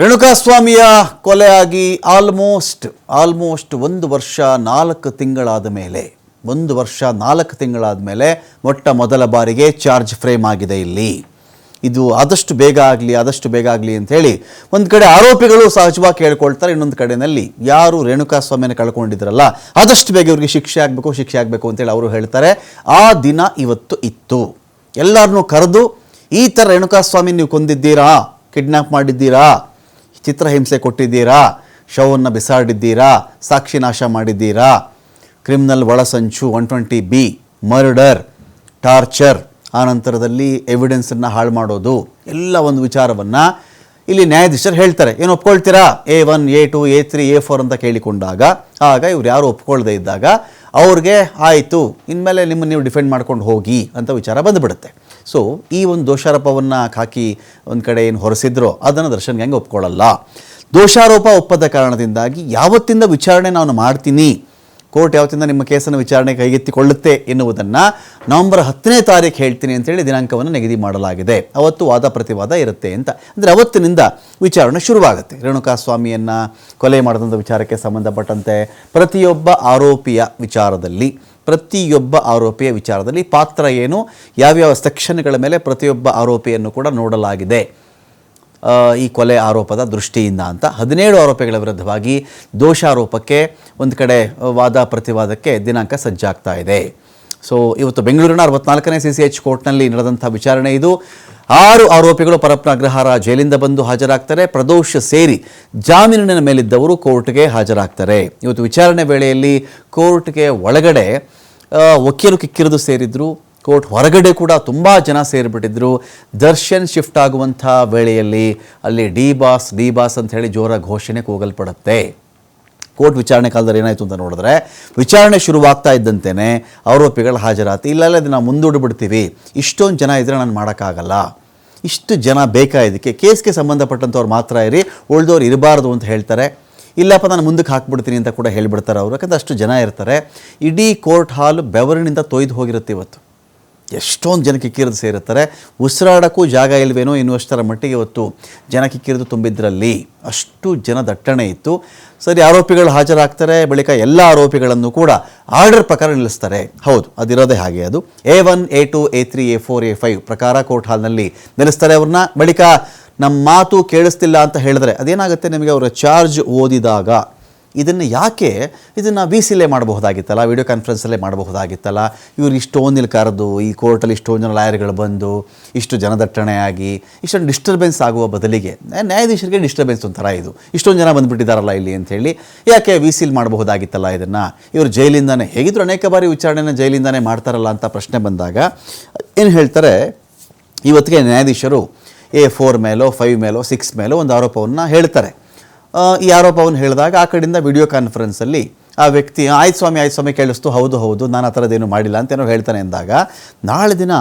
ರೇಣುಕಾಸ್ವಾಮಿಯ ಕೊಲೆಯಾಗಿ almost almost ಒಂದು ವರ್ಷ ನಾಲ್ಕು ತಿಂಗಳಾದ ಮೇಲೆ, ಒಂದು ವರ್ಷ ನಾಲ್ಕು ತಿಂಗಳಾದ ಮೇಲೆ ಮೊಟ್ಟ ಮೊದಲ ಬಾರಿಗೆ ಚಾರ್ಜ್ ಫ್ರೇಮ್ ಆಗಿದೆ ಇಲ್ಲಿ. ಇದು ಆದಷ್ಟು ಬೇಗ ಆಗಲಿ, ಆದಷ್ಟು ಬೇಗ ಆಗಲಿ ಅಂತ ಹೇಳಿ ಒಂದು ಕಡೆ ಆರೋಪಿಗಳು ಸಹಜವಾಗಿ ಕೇಳ್ಕೊಳ್ತಾರೆ, ಇನ್ನೊಂದು ಕಡೆಯಲ್ಲಿ ಯಾರು ರೇಣುಕಾಸ್ವಾಮಿಯನ್ನು ಕಳ್ಕೊಂಡಿದ್ರಲ್ಲ, ಆದಷ್ಟು ಬೇಗ ಇವ್ರಿಗೆ ಶಿಕ್ಷೆ ಆಗಬೇಕು ಶಿಕ್ಷೆ ಆಗಬೇಕು ಅಂತೇಳಿ ಅವರು ಹೇಳ್ತಾರೆ. ಆ ದಿನ ಇವತ್ತು ಇತ್ತು. ಎಲ್ಲರನ್ನೂ ಕರೆದು, ಈ ಥರ ರೇಣುಕಾಸ್ವಾಮಿ ನೀವು ಕೊಂದಿದ್ದೀರಾ? ಕಿಡ್ನ್ಯಾಪ್ ಮಾಡಿದ್ದೀರಾ? ಚಿತ್ರಹಿಂಸೆ ಕೊಟ್ಟಿದ್ದೀರಾ? ಶವವನ್ನು ಬಿಸಾಡಿದ್ದೀರಾ? ಸಾಕ್ಷಿ ನಾಶ ಮಾಡಿದ್ದೀರಾ? ಕ್ರಿಮಿನಲ್ ಒಳಸಂಚು one twenty B, murder, torture. ಆ ನಂತರದಲ್ಲಿ ಎವಿಡೆನ್ಸನ್ನು ಹಾಳು ಮಾಡೋದು. ಎಲ್ಲ ಒಂದು ವಿಚಾರವನ್ನು ಇಲ್ಲಿ ನ್ಯಾಯಾಧೀಶರು ಹೇಳ್ತಾರೆ. ಏನು ಒಪ್ಕೊಳ್ತೀರಾ? A one, A two, A three, A four ಅಂತ ಕೇಳಿಕೊಂಡಾಗ, ಆಗ ಇವ್ರು ಯಾರು ಒಪ್ಕೊಳ್ದೇ ಇದ್ದಾಗ ಅವ್ರಿಗೆ ಆಯಿತು, ಇನ್ಮೇಲೆ ನಿಮ್ಮನ್ನು ನೀವು ಡಿಫೆಂಡ್ ಮಾಡ್ಕೊಂಡು ಹೋಗಿ ಅಂತ ವಿಚಾರ ಬಂದುಬಿಡುತ್ತೆ. ಸೊ ಈ ಒಂದು ದೋಷಾರೋಪವನ್ನು ಹಾಕಿ ಒಂದು ಕಡೆ ಏನು ಹೊರಸಿದ್ರೋ ಅದನ್ನು ದರ್ಶನ್ಗೆ ಹೆಂಗೆ ಒಪ್ಕೊಳ್ಳಲ್ಲ. ದೋಷಾರೋಪ ಒಪ್ಪದ ಕಾರಣದಿಂದಾಗಿ ಯಾವತ್ತಿಂದ ವಿಚಾರಣೆ ನಾನು ಮಾಡ್ತೀನಿ, ಕೋರ್ಟ್ ಯಾವತ್ತಿಂದ ನಿಮ್ಮ ಕೇಸನ್ನು ವಿಚಾರಣೆ ಕೈಗೆತ್ತಿಕೊಳ್ಳುತ್ತೆ ಎನ್ನುವುದನ್ನು ನವೆಂಬರ್ ಹತ್ತನೇ ತಾರೀಕು ಹೇಳ್ತೀನಿ ಅಂತೇಳಿ ದಿನಾಂಕವನ್ನು ನಿಗದಿ ಮಾಡಲಾಗಿದೆ. ಅವತ್ತು ವಾದ ಪ್ರತಿವಾದ ಇರುತ್ತೆ ಅಂತ. ಅಂದರೆ ಅವತ್ತಿನಿಂದ ವಿಚಾರಣೆ ಶುರುವಾಗುತ್ತೆ. ರೇಣುಕಾಸ್ವಾಮಿಯನ್ನು ಕೊಲೆ ಮಾಡಿದಂಥ ವಿಚಾರಕ್ಕೆ ಸಂಬಂಧಪಟ್ಟಂತೆ ಪ್ರತಿಯೊಬ್ಬ ಆರೋಪಿಯ ವಿಚಾರದಲ್ಲಿ. ಪ್ರತಿಯೊಬ್ಬ ಆರೋಪಿಯ ವಿಚಾರದಲ್ಲಿ ಪಾತ್ರ ಏನು, ಯಾವ್ಯಾವ ಸೆಕ್ಷನ್ಗಳ ಮೇಲೆ ಪ್ರತಿಯೊಬ್ಬ ಆರೋಪಿಯನ್ನು ಕೂಡ ನೋಡಲಾಗಿದೆ. ಈ ಕೊಲೆ ಆರೋಪದ ದೃಷ್ಟಿಯಿಂದ ಅಂತ. ಹದಿನೇಳು ಆರೋಪಿಗಳ ವಿರುದ್ಧವಾಗಿ ದೋಷಾರೋಪಕ್ಕೆ ಒಂದು ಕಡೆ ವಾದ ಪ್ರತಿವಾದಕ್ಕೆ ದಿನಾಂಕ ಸಜ್ಜಾಗ್ತಾ ಇದೆ. ಸೊ ಇವತ್ತು ಬೆಂಗಳೂರಿನ ಅರವತ್ನಾಲ್ಕನೇ ಸಿ ಸಿ ಎಚ್ ಕೋರ್ಟ್ನಲ್ಲಿ ನಡೆದಂಥ ವಿಚಾರಣೆ ಇದು. ಆರು ಆರೋಪಿಗಳು ಪರಪ್ನ ಅಗ್ರಹಾರ ಜೈಲಿಂದ ಬಂದು ಹಾಜರಾಗ್ತಾರೆ. ಪ್ರದೋಷ ಸೇರಿ ಜಾಮೀನಿನ ಮೇಲಿದ್ದವರು ಕೋರ್ಟ್ಗೆ ಹಾಜರಾಗ್ತಾರೆ. ಇವತ್ತು ವಿಚಾರಣೆ ವೇಳೆಯಲ್ಲಿ ಕೋರ್ಟ್ಗೆ ಒಳಗಡೆ ವಕೀಲರು ಕಿಕ್ಕಿರಿದು ಸೇರಿದ್ರು, ಕೋರ್ಟ್ ಹೊರಗಡೆ ಕೂಡ ತುಂಬ ಜನ ಸೇರಿಬಿಟ್ಟಿದ್ರು. ದರ್ಶನ್ ಶಿಫ್ಟ್ ಆಗುವಂಥ ವೇಳೆಯಲ್ಲಿ ಅಲ್ಲಿ ಡಿ ಬಾಸ್ ಡಿ ಬಾಸ್ ಅಂತ ಹೇಳಿ ಜೋರ ಘೋಷಣೆ ಕೂಗಲ್ಪಡುತ್ತೆ. ಕೋರ್ಟ್ ವಿಚಾರಣೆ ಕಾಲದಲ್ಲಿ ಏನಾಯಿತು ಅಂತ ನೋಡಿದ್ರೆ, ವಿಚಾರಣೆ ಶುರುವಾಗ್ತಾ ಇದ್ದಂತೆಯೇ ಆರೋಪಿಗಳು ಹಾಜರಾತಿ ಇಲ್ಲೆಲ್ಲ ಇದನ್ನು ಮುಂದೂಡಿಬಿಡ್ತೀವಿ. ಇಷ್ಟೊಂದು ಜನ ಇದ್ದರೆ ನಾನು ಮಾಡೋಕ್ಕಾಗಲ್ಲ. ಇಷ್ಟು ಜನ ಬೇಕಾ ಇದಕ್ಕೆ? ಕೇಸ್ಗೆ ಸಂಬಂಧಪಟ್ಟಂಥವ್ರು ಮಾತ್ರ ಇರಿ, ಉಳಿದವ್ರು ಇರಬಾರ್ದು ಅಂತ ಹೇಳ್ತಾರೆ. ಇಲ್ಲಪ್ಪ ನಾನು ಮುಂದಕ್ಕೆ ಹಾಕ್ಬಿಡ್ತೀನಿ ಅಂತ ಕೂಡ ಹೇಳಿಬಿಡ್ತಾರೆ ಅವರು. ಯಾಕಂದರೆ ಅಷ್ಟು ಜನ ಇರ್ತಾರೆ. ಇಡೀ ಕೋರ್ಟ್ ಹಾಲ್ ಬೆವರಿನಿಂದ ತೊಯ್ದು ಹೋಗಿರುತ್ತೆ ಇವತ್ತು. ಎಷ್ಟೊಂದು ಜನ ಕಿಕ್ಕಿರಿದು ಸೇರುತ್ತಾರೆ ಉಸಿರಾಡೋಕ್ಕೂ ಜಾಗ ಇಲ್ವೇನೋ ಎನ್ನುವಷ್ಟರ ಮಟ್ಟಿಗೆ ಇವತ್ತು ಜನ ಕಿಕ್ಕಿರಿದು ತುಂಬಿದ್ರಲ್ಲಿ ಅಷ್ಟು ಜನ ದಟ್ಟಣೆ ಇತ್ತು. ಸರಿ, ಆರೋಪಿಗಳು ಹಾಜರಾಗ್ತಾರೆ. ಬಳಿಕ ಎಲ್ಲ ಆರೋಪಿಗಳನ್ನು ಕೂಡ ಆರ್ಡರ್ ಪ್ರಕಾರ ನಿಲ್ಲಿಸ್ತಾರೆ. ಹೌದು, ಅದಿರೋದೇ ಹಾಗೆ ಅದು. A one, A two, A three, A four, A five ಪ್ರಕಾರ ಕೋರ್ಟ್ ಹಾಲ್ನಲ್ಲಿ ನಿಲ್ಲಿಸ್ತಾರೆ ಅವ್ರನ್ನ. ಬಳಿಕ ನಮ್ಮ ಮಾತು ಕೇಳಿಸ್ತಿಲ್ಲ ಅಂತ ಹೇಳಿದ್ರೆ ಅದೇನಾಗುತ್ತೆ ನಿಮಗೆ ಅವರ ಚಾರ್ಜ್ ಓದಿದಾಗ? ಇದನ್ನು ಯಾಕೆ ಇದನ್ನು ವಿ ಸಿಲೇ ಮಾಡಬಹುದಾಗಿತ್ತಲ್ಲ, ವಿಡಿಯೋ ಕಾನ್ಫರೆನ್ಸಲ್ಲೇ ಮಾಡಬಹುದಾಗಿತ್ತಲ್ಲ? ಇವ್ರು ಇಷ್ಟೊಂದು ಕರೆದು ಈ ಕೋರ್ಟಲ್ಲಿ ಇಷ್ಟೊಂದು ಜನ ಲಾಯರ್ಗಳು ಬಂದು ಇಷ್ಟು ಜನದಟ್ಟಣೆಯಾಗಿ ಇಷ್ಟೊಂದು ಡಿಸ್ಟರ್ಬೆನ್ಸ್ ಆಗುವ ಬದಲಿಗೆ ನ್ಯಾಯಾಧೀಶರಿಗೆ ಡಿಸ್ಟರ್ಬೆನ್ಸ್ ಒಂಥರ ಇದು. ಇಷ್ಟೊಂದು ಜನ ಬಂದುಬಿಟ್ಟಿದ್ದಾರಲ್ಲ ಇಲ್ಲಿ ಅಂಥೇಳಿ ಯಾಕೆ ವಿ ಸಿಲ್ ಮಾಡಬಹುದಾಗಿತ್ತಲ್ಲ ಇದನ್ನು? ಇವರು ಜೈಲಿಂದನೇ ಹೇಗಿದ್ರು ಅನೇಕ ಬಾರಿ ವಿಚಾರಣೆನ ಜೈಲಿಂದನೇ ಮಾಡ್ತಾರಲ್ಲ ಅಂತ ಪ್ರಶ್ನೆ ಬಂದಾಗ ಏನು ಹೇಳ್ತಾರೆ? ಇವತ್ತಿಗೆ ನ್ಯಾಯಾಧೀಶರು ಎ ಫೋರ್ ಮೇಲೋ ಫೈವ್ ಮೇಲೋ ಸಿಕ್ಸ್ ಮೇಲೋ ಒಂದು ಆರೋಪವನ್ನು ಹೇಳ್ತಾರೆ. ಈ ಆರೋಪವನ್ನು ಹೇಳಿದಾಗ ಆ ಕಡೆಯಿಂದ ವಿಡಿಯೋ ಕಾನ್ಫರೆನ್ಸಲ್ಲಿ ಆ ವ್ಯಕ್ತಿ, ಆಯ್ತು ಸ್ವಾಮಿ ಆಯ್ತು ಸ್ವಾಮಿ, ಕೇಳಿಸ್ತು. ಹೌದು ಹೌದು. ನಾನು ಆ ಥರದ್ದೇನು ಮಾಡಿಲ್ಲ ಅಂತೇನೋ ಹೇಳ್ತಾನೆ ಅಂದಾಗ, ನಾಳೆ ದಿನ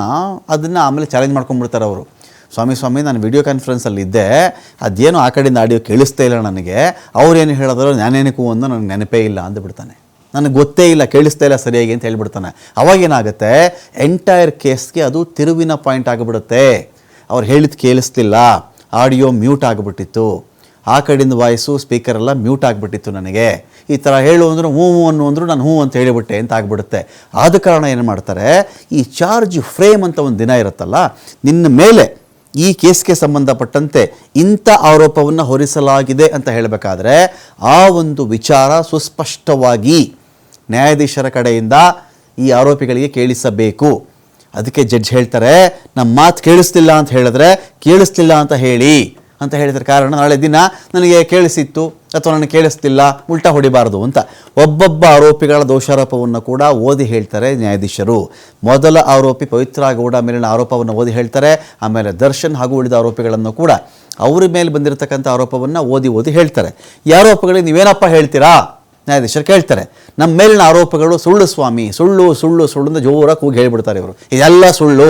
ಅದನ್ನು ಆಮೇಲೆ ಚಾಲೆಂಜ್ ಮಾಡ್ಕೊಂಡ್ಬಿಡ್ತಾರೆ ಅವರು. ಸ್ವಾಮಿ ಸ್ವಾಮಿ, ನಾನು ವಿಡಿಯೋ ಕಾನ್ಫರೆನ್ಸಲ್ಲಿ ಇದ್ದೆ. ಅದೇನು ಆ ಕಡೆಯಿಂದ ಆಡಿಯೋ ಕೇಳಿಸ್ತಾ ಇಲ್ಲ ನನಗೆ. ಅವ್ರೇನು ಹೇಳಿದ್ರು ನಾನೇನಕ್ಕೂ ಒಂದು ನನಗೆ ನೆನಪೇ ಇಲ್ಲ ಅಂದ್ಬಿಡ್ತಾನೆ. ನನಗೆ ಗೊತ್ತೇ ಇಲ್ಲ, ಕೇಳಿಸ್ತಾ ಇಲ್ಲ ಸರಿಯಾಗಿ ಅಂತ ಹೇಳ್ಬಿಡ್ತಾನೆ. ಅವಾಗೇನಾಗುತ್ತೆ ಎಂಟೈರ್ ಕೇಸ್ಗೆ ಅದು ತಿರುವಿನ ಪಾಯಿಂಟ್ ಆಗಿಬಿಡುತ್ತೆ. ಅವ್ರು ಹೇಳಿದ್ದು ಕೇಳಿಸ್ತಿಲ್ಲ. ಆಡಿಯೋ ಮ್ಯೂಟ್ ಆಗಿಬಿಟ್ಟಿತ್ತು. ಆ ಕಡೆಯಿಂದ ವಾಯ್ಸು ಸ್ಪೀಕರೆಲ್ಲ ಮ್ಯೂಟ್ ಆಗಿಬಿಟ್ಟಿತ್ತು ನನಗೆ. ಈ ಥರ ಹೇಳು ಅಂದ್ರೆ ಹ್ಞೂ ಅನ್ನು ಅಂದರು ನಾನು ಹ್ಞೂ ಅಂತ ಹೇಳಿಬಿಟ್ಟೆ ಅಂತ ಆಗಿಬಿಡುತ್ತೆ. ಆದ ಕಾರಣ ಏನು ಮಾಡ್ತಾರೆ, ಈ ಚಾರ್ಜ್ ಫ್ರೇಮ್ ಅಂತ ಒಂದು ದಿನ ಇರುತ್ತಲ್ಲ, ನಿನ್ನ ಮೇಲೆ ಈ ಕೇಸ್ಗೆ ಸಂಬಂಧಪಟ್ಟಂತೆ ಇಂಥ ಆರೋಪವನ್ನು ಹೊರಿಸಲಾಗಿದೆ ಅಂತ ಹೇಳಬೇಕಾದ್ರೆ, ಆ ಒಂದು ವಿಚಾರ ಸುಸ್ಪಷ್ಟವಾಗಿ ನ್ಯಾಯಾಧೀಶರ ಕಡೆಯಿಂದ ಈ ಆರೋಪಿಗಳಿಗೆ ಕೇಳಿಸಬೇಕು. ಅದಕ್ಕೆ ಜಡ್ಜ್ ಹೇಳ್ತಾರೆ ನಮ್ಮ ಮಾತು ಕೇಳಿಸ್ತಿಲ್ಲ ಅಂತ ಹೇಳಿದ್ರೆ ಕೇಳಿಸ್ತಿಲ್ಲ ಅಂತ ಹೇಳಿ. ಅಂತ ಹೇಳಿದ್ರೆ ಕಾರಣ, ನಾಳೆ ದಿನ ನನಗೆ ಕೇಳಿಸಿತ್ತು ಅಥವಾ ನನಗೆ ಕೇಳಿಸ್ತಿಲ್ಲ, ಉಲ್ಟಾ ಹೊಡಿಬಾರ್ದು ಅಂತ. ಒಬ್ಬೊಬ್ಬ ಆರೋಪಿಗಳ ದೋಷಾರೋಪವನ್ನು ಕೂಡ ಓದಿ ಹೇಳ್ತಾರೆ ನ್ಯಾಯಾಧೀಶರು. ಮೊದಲ ಆರೋಪಿ ಪವಿತ್ರ ಗೌಡ ಮೇಲಿನ ಆರೋಪವನ್ನು ಓದಿ ಹೇಳ್ತಾರೆ, ಆಮೇಲೆ ದರ್ಶನ್ ಹಾಗೂ ಉಳಿದ ಆರೋಪಿಗಳನ್ನು ಕೂಡ. ಅವ್ರ ಮೇಲೆ ಬಂದಿರತಕ್ಕಂಥ ಆರೋಪವನ್ನು ಓದಿ ಓದಿ ಹೇಳ್ತಾರೆ. ಈ ಆರೋಪಗಳಿಗೆ ನೀವೇನಪ್ಪ ಹೇಳ್ತೀರಾ? ನ್ಯಾಯಾಧೀಶರು ಕೇಳ್ತಾರೆ. ನಮ್ಮ ಮೇಲಿನ ಆರೋಪಗಳು ಸುಳ್ಳು ಸ್ವಾಮಿ, ಸುಳ್ಳು ಸುಳ್ಳು ಸುಳ್ಳು ಅಂತ ಜೋರಾಗಿ ಕೂಗಿ ಹೇಳಿಬಿಡ್ತಾರೆ ಇವರು. ಇದೆಲ್ಲ ಸುಳ್ಳು.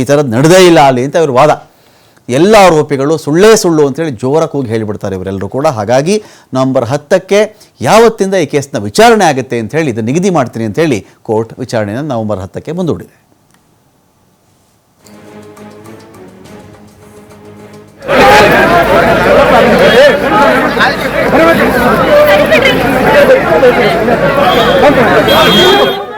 ಈ ಥರದ್ದು ನಡೆದೇ ಇಲ್ಲ ಅಲ್ಲಿ ಅಂತ ಇವರು ವಾದ. ಎಲ್ಲ ಆರೋಪಿಗಳು ಸುಳ್ಳೇ ಸುಳ್ಳು ಅಂತೇಳಿ ಜೋರಾಗಿ ಕೂಗಿ ಹೇಳಿಬಿಡ್ತಾರೆ ಇವರೆಲ್ಲರೂ ಕೂಡ. ಹಾಗಾಗಿ ನವಂಬರ್ ಹತ್ತಕ್ಕೆ ಯಾವತ್ತಿಂದ ಈ ಕೇಸ್ನ ವಿಚಾರಣೆ ಆಗುತ್ತೆ ಅಂತ ಹೇಳಿ ಇದು ನಿಗದಿ ಮಾಡ್ತೀನಿ ಅಂತ ಹೇಳಿ ಕೋರ್ಟ್ ವಿಚಾರಣೆಯನ್ನು ನವಂಬರ್ ಹತ್ತಕ್ಕೆ ಮುಂದೂಡಿದೆ. 頑張れ。